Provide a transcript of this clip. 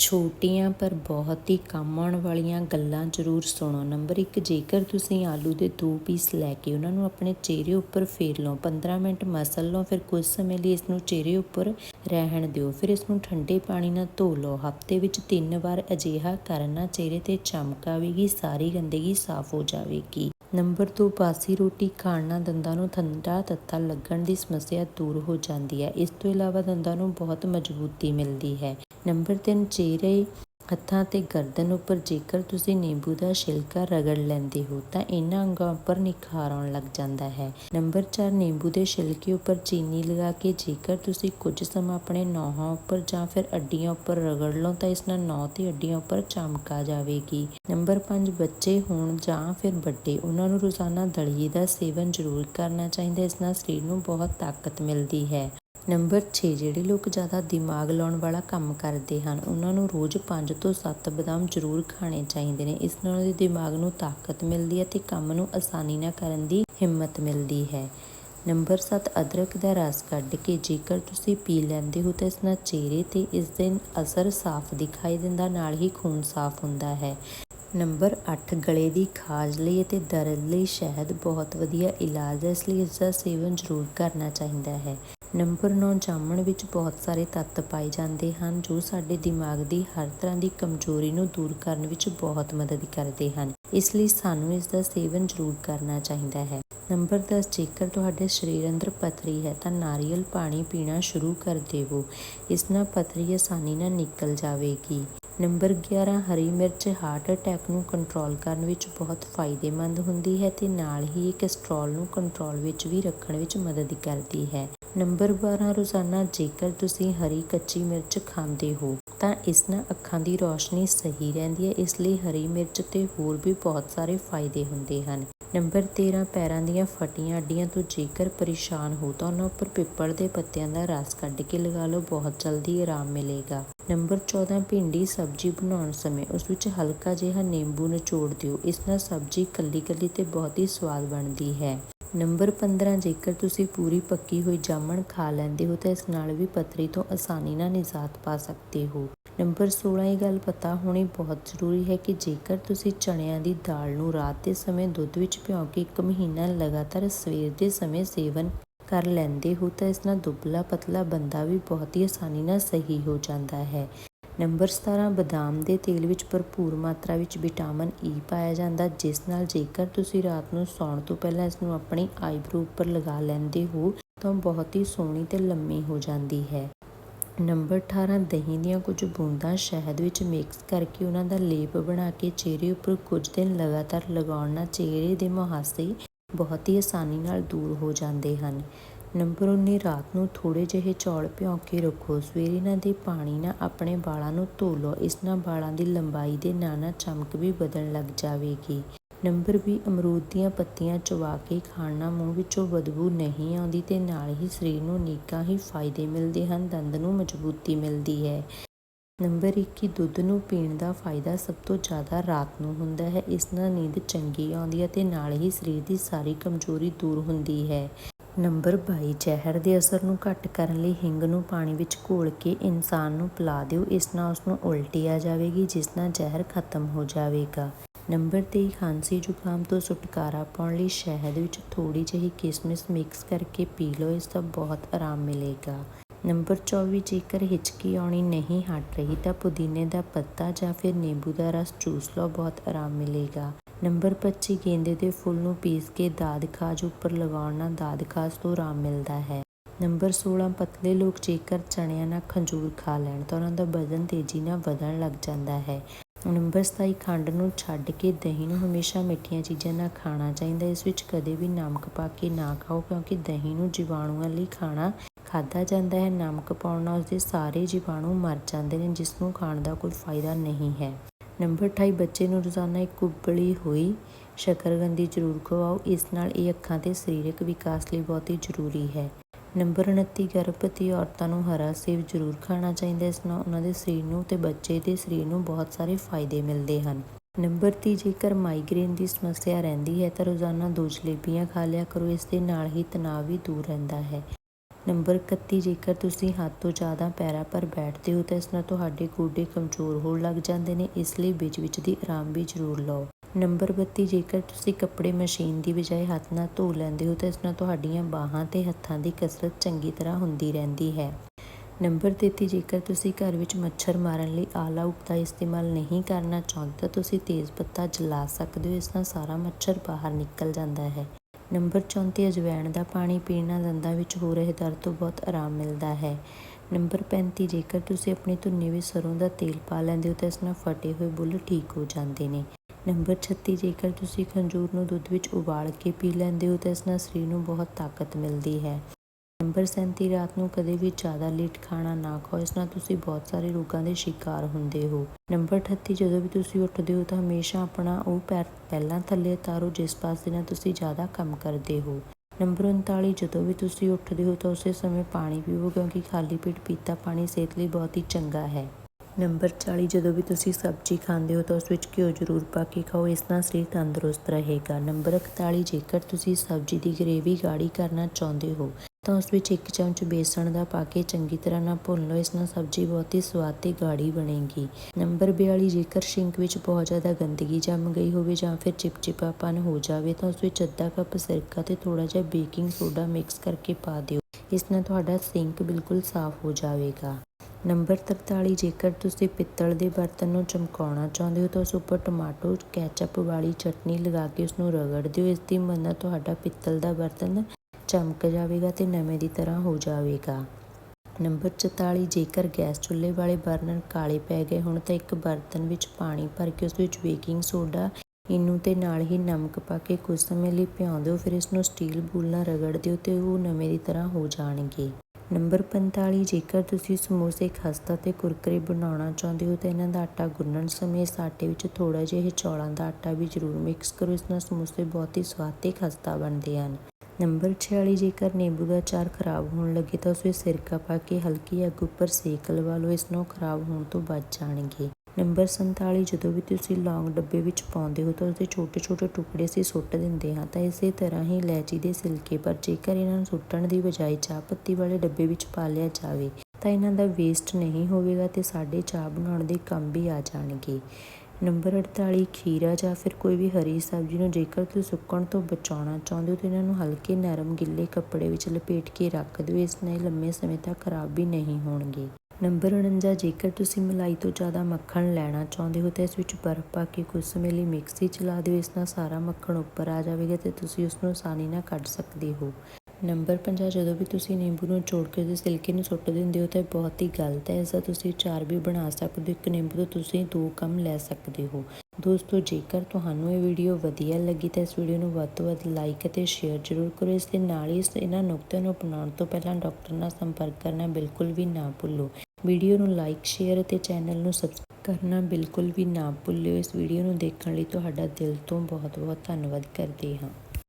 ਛੋਟੀਆਂ ਪਰ ਬਹੁਤ ਹੀ ਕੰਮ ਆਉਣ ਵਾਲੀਆਂ ਗੱਲਾਂ ਜ਼ਰੂਰ ਸੁਣੋ। ਨੰਬਰ 1 ਜੇਕਰ ਤੁਸੀਂ ਆਲੂ ਦੇ ਦੋ ਪੀਸ ਲੈ ਕੇ ਉਹਨਾਂ ਨੂੰ ਆਪਣੇ ਚਿਹਰੇ ਉੱਪਰ ਫੇਰ ਲਓ 15 ਮਿੰਟ ਮਸਲ ਲਓ, ਫਿਰ ਕੁਝ ਸਮੇਂ ਲਈ ਇਸ ਨੂੰ ਚਿਹਰੇ ਉੱਪਰ ਰਹਿਣ ਦਿਓ। ਫਿਰ ਇਸ ਨੂੰ ਠੰਡੇ ਪਾਣੀ ਨਾਲ ਧੋ ਲਓ। ਹਫ਼ਤੇ ਵਿੱਚ ਤਿੰਨ ਵਾਰ ਅਜਿਹਾ ਕਰਨ ਨਾਲ ਚਿਹਰੇ ਤੇ ਚਮਕ ਆਵੇਗੀ, ਸਾਰੀ ਗੰਦਗੀ ਸਾਫ਼ ਹੋ ਜਾਵੇਗੀ। ਨੰਬਰ 2 ਬਾਸੀ ਰੋਟੀ ਖਾਣ ਨਾਲ ਦੰਦਾਂ ਨੂੰ ਠੰਡਾ ਤੱਤਾ ਲੱਗਣ ਦੀ ਸਮੱਸਿਆ ਦੂਰ ਹੋ ਜਾਂਦੀ ਹੈ। ਇਸ ਤੋਂ ਇਲਾਵਾ ਦੰਦਾਂ ਨੂੰ ਬਹੁਤ ਮਜ਼ਬੂਤੀ ਮਿਲਦੀ ਹੈ। ਨੰਬਰ 3 ਚਿਹਰੇ ਹੱਥਾਂ ਤੇ ਗਰਦਨ ਉੱਪਰ ਜੇਕਰ ਤੁਸੀਂ ਨਿੰਬੂ ਦਾ ਛਿਲਕਾ ਰਗੜ ਲੈਂਦੇ ਹੋ, ਤਾਂ ਇਹਨਾਂ ਅੰਗਾਂ ਉੱਪਰ ਨਿਖਾਰ ਆਉਣ ਲੱਗ ਜਾਂਦਾ ਹੈ। ਨੰਬਰ 4 ਨਿੰਬੂ ਦੇ ਛਿਲਕੇ ਉੱਪਰ ਚੀਨੀ ਲਗਾ ਕੇ ਜੇਕਰ ਤੁਸੀਂ ਕੁਝ ਸਮਾਂ ਆਪਣੇ ਨੌਹਾਂ ਉੱਪਰ ਜਾਂ ਫਿਰ ਅੱਡੀਆਂ ਉੱਪਰ ਰਗੜ ਲਓ, ਤਾਂ ਇਸ ਨਾਲ ਨੌ ਤੇ ਅੱਡੀਆਂ ਉੱਪਰ ਚਮਕ ਆ ਜਾਵੇਗੀ। ਨੰਬਰ 5 ਬੱਚੇ ਹੋਣ ਜਾਂ ਫਿਰ ਵੱਡੇ, ਉਹਨਾਂ ਨੂੰ ਰੋਜ਼ਾਨਾ ਦਲੀਏ ਦਾ ਸੇਵਨ ਜ਼ਰੂਰ ਕਰਨਾ ਚਾਹੀਦਾ ਇਸ ਨਾਲ ਸਰੀਰ ਨੂੰ ਬਹੁਤ ਤਾਕਤ ਮਿਲਦੀ ਹੈ। ਨੰਬਰ 6 ਜਿਹੜੇ ਲੋਕ ਜ਼ਿਆਦਾ ਦਿਮਾਗ ਲਾਉਣ ਵਾਲਾ ਕੰਮ ਕਰਦੇ ਹਨ, ਉਹਨਾਂ ਨੂੰ ਰੋਜ਼ 5 ਤੋਂ 7 ਬਦਾਮ ਜ਼ਰੂਰ ਖਾਣੇ ਚਾਹੀਦੇ ਨੇ। ਇਸ ਨਾਲ ਉਹਦੇ ਦਿਮਾਗ ਨੂੰ ਤਾਕਤ ਮਿਲਦੀ ਹੈ ਤੇ ਕੰਮ ਨੂੰ ਆਸਾਨੀ ਨਾਲ ਕਰਨ ਦੀ ਹਿੰਮਤ ਮਿਲਦੀ ਹੈ। ਨੰਬਰ 7 ਅਦਰਕ ਦਾ ਰਸ ਕੱਢ ਕੇ ਜੇਕਰ ਤੁਸੀਂ ਪੀ ਲੈਂਦੇ ਹੋ ਤਾਂ ਇਸ ਨਾਲ ਚਿਹਰੇ ਤੇ ਇਸ ਦੇ ਅਸਰ ਸਾਫ਼ ਦਿਖਾਈ ਦਿੰਦਾ, ਨਾਲ ਹੀ ਖੂਨ ਸਾਫ਼ ਹੁੰਦਾ ਹੈ। ਨੰਬਰ 8 ਗਲੇ ਦੀ ਖਾਜ ਲਈ ਅਤੇ ਦਰਦ ਲਈ ਸ਼ਹਿਦ ਬਹੁਤ ਵਧੀਆ ਇਲਾਜ ਹੈ, ਇਸ ਲਈ ਇਸ ਦਾ ਸੇਵਨ ਜ਼ਰੂਰ ਕਰਨਾ ਚਾਹੀਦਾ ਹੈ। ਨੰਬਰ 9 ਜਾਮਣ ਵਿੱਚ ਬਹੁਤ ਸਾਰੇ ਤੱਤ ਪਾਏ ਜਾਂਦੇ ਹਨ, ਜੋ ਸਾਡੇ ਦਿਮਾਗ ਦੀ ਹਰ ਤਰ੍ਹਾਂ ਦੀ ਕਮਜ਼ੋਰੀ ਨੂੰ ਦੂਰ ਕਰਨ ਵਿੱਚ ਬਹੁਤ ਮਦਦ ਕਰਦੇ ਹਨ। ਇਸ ਲਈ ਸਾਨੂੰ ਇਸ ਦਾ ਸੇਵਨ ਜ਼ਰੂਰ ਕਰਨਾ ਚਾਹੀਦਾ ਹੈ। ਨੰਬਰ 10 ਜੇਕਰ ਤੁਹਾਡੇ ਸਰੀਰ ਅੰਦਰ ਪਥਰੀ ਹੈ, ਤਾਂ ਨਾਰੀਅਲ ਪਾਣੀ ਪੀਣਾ ਸ਼ੁਰੂ ਕਰ ਦੇਵੋ। ਇਸ ਨਾਲ ਪਥਰੀ ਆਸਾਨੀ ਨਾਲ ਨਿਕਲ ਜਾਵੇਗੀ। ਨੰਬਰ 11 ਹਰੀ ਮਿਰਚ ਹਾਰਟ ਅਟੈਕ ਨੂੰ ਕੰਟਰੋਲ ਕਰਨ ਵਿੱਚ ਬਹੁਤ ਫਾਇਦੇਮੰਦ ਹੁੰਦੀ ਹੈ ਤੇ ਨਾਲ ਹੀ ਇਹ ਕੋਲੇਸਟ੍ਰੋਲ ਨੂੰ ਕੰਟਰੋਲ ਵਿੱਚ ਵੀ ਰੱਖਣ ਵਿੱਚ ਮਦਦ ਕਰਦੀ ਹੈ। ਨੰਬਰ 12 ਰੋਜ਼ਾਨਾ ਜੇਕਰ ਤੁਸੀਂ ਹਰੀ ਕੱਚੀ ਮਿਰਚ ਖਾਂਦੇ ਹੋ, ਤਾਂ ਇਸ ਨਾਲ ਅੱਖਾਂ ਦੀ ਰੌਸ਼ਨੀ ਸਹੀ ਰਹਿੰਦੀ ਹੈ। ਇਸ ਲਈ ਹਰੀ ਮਿਰਚ ਤੇ ਹੋਰ ਵੀ ਬਹੁਤ ਸਾਰੇ ਫਾਇਦੇ ਹੁੰਦੇ ਹਨ। ਨੰਬਰ 13 ਪੈਰਾਂ ਦੀਆਂ ਫਟੀਆਂ ਅੱਡੀਆਂ ਤੋਂ ਜੇਕਰ ਪਰੇਸ਼ਾਨ ਹੋ, ਤਾਂ ਉਹਨਾਂ ਉੱਪਰ ਪਿੱਪਲ ਦੇ ਪੱਤਿਆਂ ਦਾ ਰਸ ਕੱਢ ਕੇ ਲਗਾ ਲਓ। ਬਹੁਤ ਜਲਦੀ ਆਰਾਮ ਮਿਲੇਗਾ। ਨੰਬਰ 14 ਭਿੰਡੀ ਸਬਜ਼ੀ ਬਣਾਉਣ ਸਮੇਂ ਉਸ ਵਿੱਚ ਹਲਕਾ ਜਿਹਾ ਨਿੰਬੂ ਨਿਚੋੜ ਦਿਓ। ਇਸ ਨਾਲ ਸਬਜ਼ੀ ਕੱਲੀ ਕੱਲੀ ਤੇ ਬਹੁਤ ਹੀ ਸਵਾਦ ਬਣਦੀ ਹੈ। ਨੰਬਰ 15 ਜੇਕਰ ਤੁਸੀਂ ਪੂਰੀ ਪੱਕੀ ਹੋਈ ਜਾਮਣ ਖਾ ਲੈਂਦੇ ਹੋ, ਤਾਂ ਇਸ ਨਾਲ ਵੀ ਪਥਰੀ ਤੋਂ ਆਸਾਨੀ ਨਾਲ ਨਿਜਾਤ ਪਾ ਸਕਦੇ ਹੋ। ਨੰਬਰ 16 ਇਹ ਗੱਲ ਪਤਾ ਹੋਣੀ ਬਹੁਤ ਜ਼ਰੂਰੀ ਹੈ ਕਿ ਜੇਕਰ ਤੁਸੀਂ ਚਣਿਆਂ ਦੀ ਦਾਲ ਨੂੰ ਰਾਤ ਦੇ ਸਮੇਂ ਦੁੱਧ ਵਿੱਚ ਭਿਓ ਕੇ ਇੱਕ ਮਹੀਨਾ ਲਗਾਤਾਰ ਸਵੇਰ ਦੇ ਸਮੇਂ ਸੇਵਨ ਕਰ ਲੈਂਦੇ ਹੋ, ਤਾਂ ਇਸ ਨਾਲ ਦੁਬਲਾ ਪਤਲਾ ਬੰਦਾ ਵੀ ਬਹੁਤ ਹੀ ਆਸਾਨੀ ਨਾਲ ਸਹੀ ਹੋ ਜਾਂਦਾ ਹੈ। ਨੰਬਰ 17 ਬਦਾਮ ਦੇ ਤੇਲ ਵਿੱਚ ਭਰਪੂਰ ਮਾਤਰਾ ਵਿੱਚ ਵਿਟਾਮਿਨ ਈ ਪਾਇਆ ਜਾਂਦਾ, ਜਿਸ ਨਾਲ ਜੇਕਰ ਤੁਸੀਂ ਰਾਤ ਨੂੰ ਸੌਣ ਤੋਂ ਪਹਿਲਾਂ ਇਸ ਨੂੰ ਆਪਣੀ ਆਈਬ੍ਰੋ ਉੱਪਰ ਲਗਾ ਲੈਂਦੇ ਹੋ, ਤਾਂ ਬਹੁਤ ਹੀ ਸੋਹਣੀ ਤੇ ਲੰਮੀ ਹੋ ਜਾਂਦੀ ਹੈ। ਨੰਬਰ 18 ਦਹੀਂ ਦੀਆਂ ਕੁਝ ਬੂੰਦਾਂ ਸ਼ਹਿਦ ਵਿੱਚ ਮਿਕਸ ਕਰਕੇ ਉਹਨਾਂ ਦਾ ਲੇਪ ਬਣਾ ਕੇ ਚਿਹਰੇ ਉੱਪਰ ਕੁਝ ਦਿਨ ਲਗਾਤਾਰ ਲਗਾਉਣ ਨਾਲ ਚਿਹਰੇ ਦੇ ਮੁਹਾਸੇ ਬਹੁਤ ਹੀ ਆਸਾਨੀ ਨਾਲ ਦੂਰ ਹੋ ਜਾਂਦੇ ਹਨ। ਨੰਬਰ 19 ਰਾਤ ਨੂੰ ਥੋੜੇ ਜਿਹੇ ਚੌਲ ਭਿਓ ਕੇ ਰੱਖੋ। ਸਵੇਰੇ ਇਹਨਾਂ ਦੇ ਪਾਣੀ ਨਾਲ ਆਪਣੇ ਵਾਲਾਂ ਨੂੰ ਧੋ ਲਓ। ਇਸ ਨਾਲ ਵਾਲਾਂ ਦੀ ਲੰਬਾਈ ਦੇ ਨਾਲ ਨਾਲ ਚਮਕ ਵੀ ਬਦਲਣ ਲੱਗ ਜਾਵੇਗੀ। ਨੰਬਰ 20 ਅਮਰੂਦ ਦੀਆਂ ਪੱਤੀਆਂ ਚਬਾ ਕੇ ਖਾਣ ਨਾਲ ਮੂੰਹ ਵਿੱਚੋਂ ਬਦਬੂ ਨਹੀਂ ਆਉਂਦੀ ਤੇ ਨਾਲ ਹੀ ਸਰੀਰ ਨੂੰ ਅਨੇਕਾਂ ਹੀ ਫਾਇਦੇ ਮਿਲਦੇ ਹਨ, ਦੰਦ ਨੂੰ ਮਜ਼ਬੂਤੀ ਮਿਲਦੀ ਹੈ। ਨੰਬਰ 21 ਦੁੱਧ ਨੂੰ ਪੀਣ ਦਾ ਫਾਇਦਾ ਸਭ ਤੋਂ ਜ਼ਿਆਦਾ ਰਾਤ ਨੂੰ ਹੁੰਦਾ ਹੈ। ਇਸ ਨਾਲ ਨੀਂਦ ਚੰਗੀ ਆਉਂਦੀ ਹੈ ਤੇ ਨਾਲ ਹੀ ਸਰੀਰ ਦੀ ਸਾਰੀ ਕਮਜ਼ੋਰੀ ਦੂਰ ਹੁੰਦੀ ਹੈ। ਨੰਬਰ 22 ਜ਼ਹਿਰ ਦੇ ਅਸਰ ਨੂੰ ਘੱਟ ਕਰਨ ਲਈ ਹਿੰਗ ਨੂੰ ਪਾਣੀ ਵਿੱਚ ਘੋਲ ਕੇ ਇਨਸਾਨ ਨੂੰ ਪਿਲਾ ਦਿਓ। ਇਸ ਨਾਲ ਉਸ ਨੂੰ ਉਲਟੀ ਆ ਜਾਵੇਗੀ, ਜਿਸ ਨਾਲ ਜ਼ਹਿਰ ਖਤਮ ਹੋ ਜਾਵੇਗਾ। ਨੰਬਰ 23 ਖਾਂਸੀ ਜ਼ੁਕਾਮ ਤੋਂ ਛੁਟਕਾਰਾ ਪਾਉਣ ਲਈ ਸ਼ਹਿਦ ਵਿੱਚ ਥੋੜੀ ਜਿਹੀ ਕਿਸ਼ਮਿਸ਼ ਮਿਕਸ ਕਰਕੇ ਪੀ ਲਓ, ਇਸ ਦਾ ਬਹੁਤ ਆਰਾਮ ਮਿਲੇਗਾ। ਨੰਬਰ 24 ਜੇਕਰ ਹਿਚਕੀ ਆਉਣੀ ਨਹੀਂ ਹਟ ਰਹੀ ਤਾਂ ਪੁਦੀਨੇ ਦਾ ਪੱਤਾ ਜਾਂ ਫਿਰ ਨਿੰਬੂ ਦਾ ਰਸ ਚੂਸ ਲਓ, ਬਹੁਤ ਆਰਾਮ ਮਿਲੇਗਾ। ਨੰਬਰ 25 ਗੇਂਦੇ ਦੇ ਫੁੱਲ ਨੂੰ ਪੀਸ ਕੇ ਦਾਦ ਖਾਜ ਉੱਪਰ ਲਗਾਉਣ ਨਾਲ ਦਾਦ ਖਾਜ ਤੋਂ ਆਰਾਮ ਮਿਲਦਾ ਹੈ। ਨੰਬਰ 16 ਪਤਲੇ ਲੋਕ ਜੇਕਰ ਚਣਿਆਂ ਨਾਲ ਖੰਜੂਰ ਖਾ ਲੈਣ ਤਾਂ ਉਹਨਾਂ ਦਾ ਵਜ਼ਨ ਤੇਜ਼ੀ ਨਾਲ ਵਧਣ ਲੱਗ ਜਾਂਦਾ ਹੈ। ਨੰਬਰ 27 ਖੰਡ ਨੂੰ ਛੱਡ ਕੇ ਦਹੀਂ ਨੂੰ ਹਮੇਸ਼ਾ ਮਿੱਠੀਆਂ ਚੀਜ਼ਾਂ ਨਾਲ ਖਾਣਾ ਚਾਹੀਦਾ ਇਸ ਵਿੱਚ ਕਦੇ ਵੀ ਨਮਕ ਪਾ ਕੇ ਨਾ ਖਾਓ ਕਿਉਂਕਿ ਦਹੀਂ ਨੂੰ ਜੀਵਾਣੂਆਂ ਲਈ ਖਾਣਾ ਖਾਦਾ ਜਾਂਦਾ ਹੈ। ਨਮਕ ਪਾਉਣ ਨਾਲ ਉਸਦੇ ਸਾਰੇ ਜੀਵਾਣੂ ਮਰ ਜਾਂਦੇ ਨੇ, ਜਿਸ ਨੂੰ ਖਾਣ ਦਾ ਕੋਈ ਫਾਇਦਾ ਨਹੀਂ ਹੈ। ਨੰਬਰ 28 ਬੱਚੇ ਨੂੰ ਰੋਜ਼ਾਨਾ ਇੱਕ ਉਬਲੀ ਹੋਈ ਸ਼ੱਕਰਕੰਦੀ ਜ਼ਰੂਰ ਖਵਾਓ। ਇਸ ਨਾਲ ਇਹ ਅੱਖਾਂ ਤੇ ਸਰੀਰਕ ਵਿਕਾਸ ਲਈ ਬਹੁਤ ਹੀ ਜ਼ਰੂਰੀ ਹੈ। ਨੰਬਰ 29 ਗਰਭਵਤੀ ਔਰਤਾਂ ਨੂੰ ਹਰਾ ਸੇਬ ਜ਼ਰੂਰ ਖਾਣਾ ਚਾਹੀਦਾ ਇਸ ਨਾਲ ਉਹਨਾਂ ਦੇ ਸਰੀਰ ਨੂੰ ਤੇ ਬੱਚੇ ਦੇ ਸਰੀਰ ਨੂੰ ਬਹੁਤ ਸਾਰੇ ਫਾਇਦੇ ਮਿਲਦੇ ਹਨ। ਨੰਬਰ 30 ਜੇਕਰ ਮਾਈਗ੍ਰੇਨ ਦੀ ਸਮੱਸਿਆ ਰਹਿੰਦੀ ਹੈ ਤਾਂ ਰੋਜ਼ਾਨਾ ਦੋ ਜਲੇਬੀਆਂ ਖਾ ਲਿਆ ਕਰੋ। ਇਸ ਦੇ ਨਾਲ ਹੀ ਤਣਾਅ ਵੀ ਦੂਰ ਰਹਿੰਦਾ ਹੈ। ਨੰਬਰ 31 ਜੇਕਰ ਤੁਸੀਂ ਹੱਦ ਤੋਂ ਜ਼ਿਆਦਾ ਪੈਰਾਂ ਪਰ ਬੈਠਦੇ ਹੋ ਤਾਂ ਇਸ ਨਾਲ ਤੁਹਾਡੇ ਗੋਡੇ ਕਮਜ਼ੋਰ ਹੋਣ ਲੱਗ ਜਾਂਦੇ ਨੇ, ਇਸ ਲਈ ਵਿੱਚ ਵਿੱਚ ਦੀ ਆਰਾਮ ਵੀ ਜ਼ਰੂਰ ਲਓ। ਨੰਬਰ 32 ਜੇਕਰ ਤੁਸੀਂ ਕੱਪੜੇ ਮਸ਼ੀਨ ਦੀ ਬਜਾਏ ਹੱਥ ਨਾਲ ਧੋ ਲੈਂਦੇ ਹੋ ਤਾਂ ਇਸ ਨਾਲ ਤੁਹਾਡੀਆਂ ਬਾਹਾਂ ਤੇ ਹੱਥਾਂ ਦੀ ਕਸਰਤ ਚੰਗੀ ਤਰ੍ਹਾਂ ਹੁੰਦੀ ਰਹਿੰਦੀ ਹੈ। ਨੰਬਰ 33 ਜੇਕਰ ਤੁਸੀਂ ਘਰ ਵਿੱਚ ਮੱਛਰ ਮਾਰਨ ਲਈ ਆਲ ਆਊਟ ਦਾ ਇਸਤੇਮਾਲ ਨਹੀਂ ਕਰਨਾ ਚਾਹੁੰਦੇ ਤਾਂ ਤੁਸੀਂ ਤੇਜ਼ ਪੱਤਾ ਜਲਾ ਸਕਦੇ ਹੋ, ਇਸ ਨਾਲ ਸਾਰਾ ਮੱਛਰ ਬਾਹਰ ਨਿਕਲ ਜਾਂਦਾ ਹੈ। ਨੰਬਰ 34 ਅਜਵਾਇਣ ਦਾ ਪਾਣੀ ਪੀਣ ਨਾਲ ਦੰਦਾਂ ਵਿੱਚ ਹੋ ਰਹੇ ਦਰਦ ਤੋਂ ਬਹੁਤ ਆਰਾਮ ਮਿਲਦਾ ਹੈ। ਨੰਬਰ 35 ਜੇਕਰ ਤੁਸੀਂ ਆਪਣੀ ਧੁੰਨੀ ਵਿੱਚ ਸਰੋਂ ਦਾ ਤੇਲ ਪਾ ਲੈਂਦੇ ਹੋ ਤਾਂ ਇਸ ਨਾਲ ਫਟੇ ਹੋਏ ਬੁੱਲ ਠੀਕ ਹੋ ਜਾਂਦੇ ਨੇ। ਨੰਬਰ 36 ਜੇਕਰ ਤੁਸੀਂ ਖੰਜੂਰ ਨੂੰ ਦੁੱਧ ਵਿੱਚ ਉਬਾਲ ਕੇ ਪੀ ਲੈਂਦੇ ਹੋ ਤਾਂ ਇਸ ਨਾਲ ਸਰੀਰ ਨੂੰ ਬਹੁਤ ਤਾਕਤ ਮਿਲਦੀ ਹੈ। ਨੰਬਰ 37 ਰਾਤ ਨੂੰ ਕਦੇ ਵੀ ਜ਼ਿਆਦਾ ਲੇਟ ਖਾਣਾ ਨਾ ਖਾਓ, ਇਸ ਨਾਲ ਤੁਸੀਂ ਬਹੁਤ ਸਾਰੇ ਰੋਗਾਂ ਦੇ ਸ਼ਿਕਾਰ ਹੁੰਦੇ ਹੋ। ਨੰਬਰ 38 ਜਦੋਂ ਵੀ ਤੁਸੀਂ ਉੱਠਦੇ ਹੋ ਤਾਂ ਹਮੇਸ਼ਾ ਆਪਣਾ ਉਹ ਪੈਰ ਪਹਿਲਾਂ ਥੱਲੇ ਤਾਰੋ ਜਿਸ ਪਾਸੇ ਨਾਲ ਤੁਸੀਂ ਜ਼ਿਆਦਾ ਕੰਮ ਕਰਦੇ ਹੋ। ਨੰਬਰ 39 ਜਦੋਂ ਵੀ ਤੁਸੀਂ ਉੱਠਦੇ ਹੋ ਤਾਂ ਉਸੇ ਸਮੇਂ ਪਾਣੀ ਪੀਵੋ ਕਿਉਂਕਿ ਖਾਲੀ ਪੇਟ ਪੀਤਾ ਪਾਣੀ ਸਿਹਤ ਲਈ ਬਹੁਤ ਹੀ ਚੰਗਾ ਹੈ। ਨੰਬਰ 40 ਜਦੋਂ ਵੀ ਤੁਸੀਂ ਸਬਜ਼ੀ ਖਾਂਦੇ ਹੋ ਤਾਂ ਉਸ ਵਿੱਚ ਘਿਓ ਜ਼ਰੂਰ ਪਾ ਕੇ ਖਾਓ, ਇਸ ਨਾਲ ਸਰੀਰ ਤੰਦਰੁਸਤ ਰਹੇਗਾ। ਨੰਬਰ 41 ਜੇਕਰ ਤੁਸੀਂ ਸਬਜ਼ੀ ਦੀ ਗ੍ਰੇਵੀ ਗਾੜੀ ਕਰਨਾ ਚਾਹੁੰਦੇ ਹੋ ਤਾਂ ਉਸ ਵਿੱਚ ਇੱਕ ਚਮਚ ਬੇਸਣ ਦਾ ਪਾ ਕੇ ਚੰਗੀ ਤਰ੍ਹਾਂ ਨਾਲ ਭੁੰਨ ਲਓ। ਇਸ ਨਾਲ ਸਬਜ਼ੀ ਬਹੁਤ ਹੀ ਸਵਾਦ ਤੇ ਗਾੜੀ ਬਣੇਗੀ। ਨੰਬਰ 42 ਜੇਕਰ ਸ਼ਿੰਕ ਵਿੱਚ ਬਹੁਤ ਜ਼ਿਆਦਾ ਗੰਦਗੀ ਜੰਮ ਗਈ ਹੋਵੇ ਜਾਂ ਫਿਰ ਚਿਪਚਿਪਾਪਨ ਹੋ ਜਾਵੇ, ਤਾਂ ਉਸ ਵਿੱਚ ਅੱਧਾ ਕੱਪ ਸਿਰਕਾ ਤੇ ਥੋੜਾ ਜਿਹਾ ਬੇਕਿੰਗ ਸੋਡਾ ਮਿਕਸ ਕਰਕੇ ਪਾ ਦਿਓ। ਇਸ ਨਾਲ ਤੁਹਾਡਾ ਸਿੰਕ ਬਿਲਕੁਲ ਸਾਫ਼ ਹੋ ਜਾਵੇਗਾ। ਨੰਬਰ 43 ਜੇਕਰ ਤੁਸੀਂ ਪਿੱਤਲ ਦੇ ਬਰਤਨ ਨੂੰ ਚਮਕਾਉਣਾ ਚਾਹੁੰਦੇ ਹੋ, ਤਾਂ ਉਸ ਉੱਪਰ ਟਮਾਟੋ ਕੈਚਅਪ ਵਾਲੀ ਚਟਨੀ ਲਗਾ ਕੇ ਉਸ ਨੂੰ ਰਗੜ ਦਿਓ। ਇਸ ਦੀ ਮਦਦ ਨਾਲ ਤੁਹਾਡਾ ਪਿੱਤਲ ਦਾ ਬਰਤਨ ਚਮਕ ਜਾਵੇਗਾ ਤੇ ਨਵੇਂ ਦੀ ਤਰ੍ਹਾਂ ਹੋ ਜਾਵੇਗਾ। ਨੰਬਰ 44 ਜੇਕਰ ਗੈਸ ਚੁੱਲ੍ਹੇ ਵਾਲੇ ਬਰਨਰ ਕਾਲੇ ਪੈ ਗਏ ਹੁਣ ਤਾਂ ਇੱਕ ਬਰਤਨ ਵਿੱਚ ਪਾਣੀ ਭਰ ਕੇ ਉਸ ਵਿੱਚ ਬੇਕਿੰਗ ਸੋਡਾ ਇਨੂੰ ਤੇ ਨਾਲ ਹੀ ਨਮਕ ਪਾ ਕੇ ਕੁਝ ਸਮੇਂ ਲਈ ਭਿਉਂ ਦਿਓ ਫਿਰ ਇਸ ਨੂੰ ਸਟੀਲ ਬੂਲ ਨਾਲ ਰਗੜ ਦਿਓ ਤੇ ਉਹ ਨਵੇਂ ਦੀ ਤਰ੍ਹਾਂ ਹੋ ਜਾਣਗੇ। ਨੰਬਰ 45 ਜੇਕਰ ਤੁਸੀਂ ਸਮੋਸੇ, ਖਸਤਾ ਤੇ ਕੁਰਕਰੇ ਬਣਾਉਣਾ ਚਾਹੁੰਦੇ ਹੋ ਤਾਂ ਇਹਨਾਂ ਦਾ ਆਟਾ ਗੁੰਨਣ ਸਮੇਂ ਇਸ ਆਟੇ ਵਿੱਚ ਥੋੜਾ ਜਿਹਾ ਚੌਲਾਂ ਦਾ ਆਟਾ ਵੀ ਜ਼ਰੂਰ ਮਿਕਸ ਕਰੋ, ਇਸ ਨਾਲ ਸਮੋਸੇ ਬਹੁਤ ਹੀ ਸਵਾਦ ਤੇ ਖਸਤਾ ਬਣਦੇ ਹਨ। ਨੰਬਰ 46 ਜੇਕਰ ਨਿੰਬੂ ਦਾ ਅਚਾਰ ਖਰਾਬ ਹੋਣ ਲੱਗੇ ਤਾਂ ਉਸ ਵਿੱਚ ਸਿਰਕਾ ਪਾ ਕੇ ਹਲਕੀ ਅੱਗ ਉੱਪਰ ਸੇਕ ਲਵਾ ਲਓ, ਇਸ ਨੂੰ ਖਰਾਬ ਹੋਣ ਤੋਂ ਬਚ ਜਾਣਗੇ। ਨੰਬਰ 47 ਜਦੋਂ ਵੀ ਤੁਸੀਂ ਲੌਂਗ ਡੱਬੇ ਵਿੱਚ ਪਾਉਂਦੇ ਹੋ ਤਾਂ ਉਸਦੇ ਛੋਟੇ ਛੋਟੇ ਟੁਕੜੇ ਸੀ ਸੁੱਟ ਦਿੰਦੇ ਹਾਂ ਤਾਂ ਇਸੇ ਤਰ੍ਹਾਂ ਹੀ ਇਲਾਇਚੀ ਦੇ ਸਿਲਕੇ ਪਰ ਜੇਕਰ ਇਹਨਾਂ ਨੂੰ ਸੁੱਟਣ ਦੀ ਬਜਾਏ ਚਾਹ ਪੱਤੀ ਵਾਲੇ ਡੱਬੇ ਵਿੱਚ ਪਾ ਲਿਆ ਜਾਵੇ ਤਾਂ ਇਹਨਾਂ ਦਾ ਵੇਸਟ ਨਹੀਂ ਹੋਵੇਗਾ ਤੇ ਸਾਡੇ ਚਾਹ ਬਣਾਉਣ ਦੇ ਕੰਮ ਵੀ ਆ ਜਾਣਗੇ। ਨੰਬਰ 48 ਖੀਰਾ ਜਾਂ ਫਿਰ ਕੋਈ ਵੀ ਹਰੀ ਸਬਜ਼ੀ ਨੂੰ ਜੇਕਰ ਤੁਸੀਂ ਸੁੱਕਣ ਤੋਂ ਬਚਾਉਣਾ ਚਾਹੁੰਦੇ ਹੋ ਤਾਂ ਇਹਨਾਂ ਨੂੰ ਹਲਕੇ ਨਰਮ ਗਿੱਲੇ ਕੱਪੜੇ ਵਿੱਚ ਲਪੇਟ ਕੇ ਰੱਖ ਦਿਓ। ਇਸ ਨਾਲ ਲੰਮੇ ਸਮੇਂ ਤੱਕ ਖਰਾਬ ਵੀ ਨਹੀਂ ਹੋਣਗੇ। ਨੰਬਰ 49 ਜੇਕਰ ਤੁਸੀਂ ਮਲਾਈ ਤੋਂ ਜ਼ਿਆਦਾ ਮੱਖਣ ਲੈਣਾ ਚਾਹੁੰਦੇ ਹੋ ਤਾਂ ਇਸ ਵਿੱਚ ਬਰਫ਼ ਪਾ ਕੇ ਕੁਝ ਸਮੇਂ ਲਈ ਮਿਕਸੀ ਚਲਾ ਦਿਓ। ਇਸ ਨਾਲ ਸਾਰਾ ਮੱਖਣ ਉੱਪਰ ਆ ਜਾਵੇਗਾ ਤੇ ਤੁਸੀਂ ਉਸ ਨੂੰ ਆਸਾਨੀ ਨਾਲ ਕੱਢ ਸਕਦੇ ਹੋ। ਨੰਬਰ 50 ਜਦੋਂ ਵੀ ਤੁਸੀਂ ਨਿੰਬੂ ਨੂੰ ਚੋੜ ਕੇ ਉਹਦੇ ਸਿਲਕੇ ਨੂੰ ਸੁੱਟ ਦਿੰਦੇ ਹੋ, ਤਾਂ ਬਹੁਤ ਹੀ ਗਲਤ ਹੈ। ਇਸ ਦਾ ਤੁਸੀਂ ਚਾਰ ਵੀ ਬਣਾ ਸਕਦੇ ਹੋ। ਇੱਕ ਨਿੰਬੂ ਤੋਂ ਤੁਸੀਂ ਦੋ ਕੰਮ ਲੈ ਸਕਦੇ ਹੋ। ਦੋਸਤੋ, ਜੇਕਰ ਤੁਹਾਨੂੰ ਇਹ ਵੀਡੀਓ ਵਧੀਆ ਲੱਗੀ, ਤਾਂ ਇਸ ਵੀਡੀਓ ਨੂੰ ਵੱਧ ਤੋਂ ਵੱਧ ਲਾਈਕ ਅਤੇ ਸ਼ੇਅਰ ਜ਼ਰੂਰ ਕਰੋ। ਇਸ ਦੇ ਨਾਲ ਹੀ ਇਸ ਇਹਨਾਂ ਨੁਕਤਿਆਂ ਨੂੰ ਅਪਣਾਉਣ ਤੋਂ ਪਹਿਲਾਂ ਡਾਕਟਰ ਨਾਲ ਸੰਪਰਕ ਕਰਨਾ ਬਿਲਕੁਲ ਵੀ ਨਾ ਭੁੱਲੋ। ਵੀਡੀਓ ਨੂੰ ਲਾਈਕ, ਸ਼ੇਅਰ ਅਤੇ ਚੈਨਲ ਨੂੰ ਸਬਸਕ੍ਰਾਈਬ ਕਰਨਾ ਬਿਲਕੁਲ ਵੀ ਨਾ ਭੁੱਲਿਓ। ਇਸ ਵੀਡੀਓ ਨੂੰ ਦੇਖਣ ਲਈ ਤੁਹਾਡਾ ਦਿਲ ਤੋਂ ਬਹੁਤ ਬਹੁਤ ਧੰਨਵਾਦ ਕਰਦੇ ਹਾਂ।